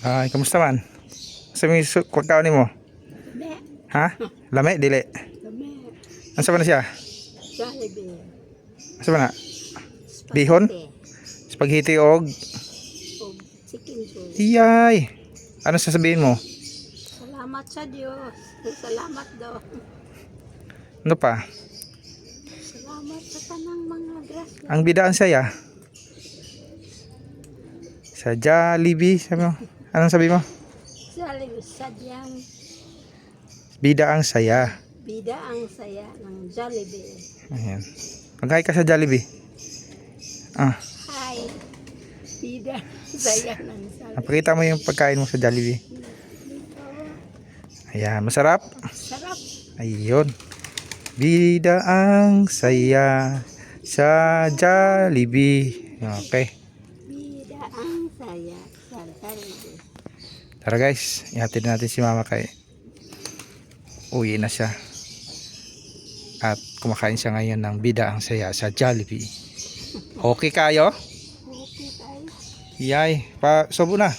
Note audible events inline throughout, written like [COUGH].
Ay, kamusta man? Sa mga su- pagkaon ni mo? Be, Ha? Lame, dili. kami, Asa ba na siya? Jollibee. Asa ba na? Bihon? Spaghetti, Spaghetti og O chicken joy. iyay. Ano sasabihin mo? Salamat sa Diyos. Salamat daw. Ano pa? Salamat sa tanang mga grasya. Ang bidaan saya. Sa Jollibee, sabi mo. Anong sabi mo? Sadyang Bida ang saya. bida ang saya ng Jollibee. Ayan. Mag-hi ka sa Jollibee. Ah, Hi. Bida ang saya ng Jollibee. napakita mo yung pagkain mo sa Jollibee. Ayan, masarap. Sarap. Ayun. Bida ang saya sa Jollibee. Okay. Ang saya sa. Tara guys, ihatid natin si mama kay uwi na siya. At kumakain siya ngayon ng bida ang saya sa Jollibee. Okay kayo? Okay tayo. Yay, pa sobo na.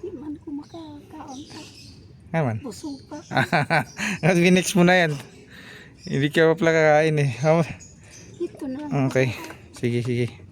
Di man ko makakaon ka. Naman. Busog pa. [LAUGHS] At minix mo na yan. Hindi ka pa pala kakain eh. Ito na lang. Okay. Sige, sige.